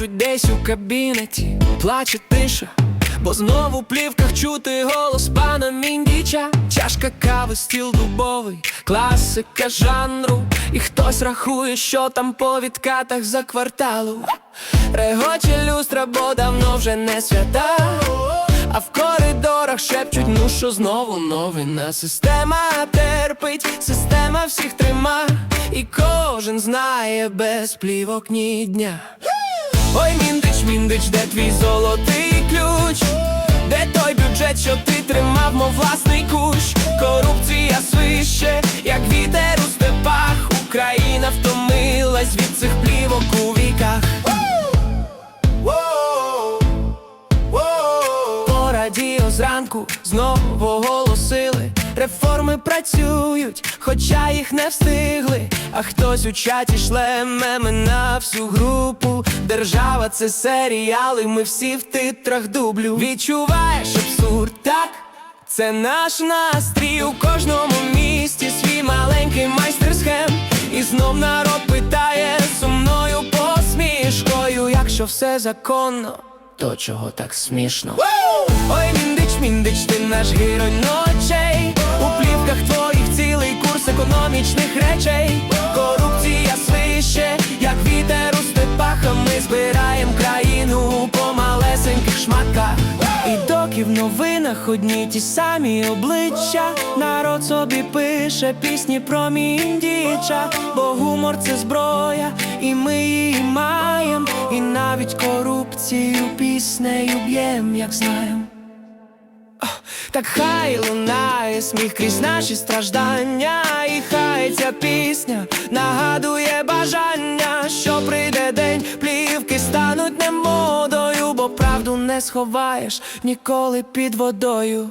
Кажуть, десь у кабінеті плаче тиша, бо знову в плівках чути голос пана Міндіча. Чашка кави, стіл дубовий, класика жанру. І хтось рахує, що там по відкатах за кварталу. Регоче люстра, бо давно вже не свята. А в коридорах шепчуть, ну що знову новина Система терпить, система всіх трима, і кожен знає без плівок ні дня. Ой, міндич, міндич, де твій золотий ключ? Де той бюджет, що ти тримав, мов власний кущ? Корупція свище, як вітер у степах. Україна втомилась від цих плівок у віках. По радіо зранку знову оголосили Реформи працюють, хоча їх не встигли. А хтось у чаті шле меми на всю групу. Держава це серіали, ми всі в титрах дублю. Відчуваєш абсурд, так? Це наш настрій у кожному місті, свій маленький майстер схем. І знов народ питає сумною посмішкою, якщо все законно, то чого так смішно? Ой, міндич, міндич, ти наш герой ночей У плівках твоїх цілий курс економічних речей ми збираємо країну по малесеньких шматках. І доки в новинах одні ті самі обличчя Народ собі пише пісні про міндіча. Бо гумор це зброя, і ми її маєм. І навіть корупцію піснею б'єм, як знаєм. Так хай лунає сміх крізь наші страждання, сховаєш ніколи під водою.